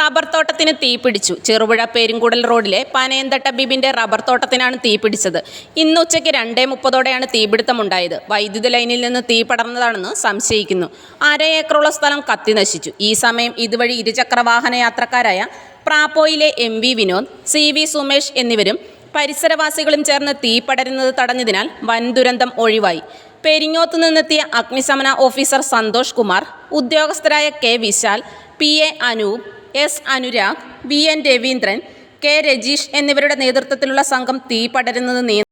Rubber തോട്ടത്തിന് തീപിടിച്ചു ചെറുപുഴ പേരുംകൂടൽ റോഡിലെ പനയന്തട്ട ബിബിന്റെ rubber തോട്ടത്തിനാണ് തീപിടിച്ചത് ഇന്ന് ഉച്ചയ്ക്ക് രണ്ടേ മുപ്പതോടെയാണ് തീപിടുത്തമുണ്ടായത്. വൈദ്യുതി ലൈനിൽ നിന്ന് തീ പടർന്നതാണെന്ന് സംശയിക്കുന്നു. അര ഏക്കറോളം സ്ഥലം കത്തി നശിച്ചു. ഈ സമയം ഇതുവഴി ഇരുചക്ര വാഹന യാത്രക്കാരായ പ്രാപ്പോയിലെ M V Vinod C V Sumesh എന്നിവരും പരിസരവാസികളും ചേർന്ന് തീ പടരുന്നത് തടഞ്ഞതിനാൽ വൻ ദുരന്തം ഒഴിവായി. പെരിങ്ങോത്ത് നിന്നെത്തിയ അഗ്നിശമന officer Santhosh Kumar ഉദ്യോഗസ്ഥരായ K Vishal P A Anoop S Anurag V N Raveendran K Rajeesh എന്നിവരുടെ നേതൃത്വത്തിലുള്ള സംഘം തീ പടരുന്നത്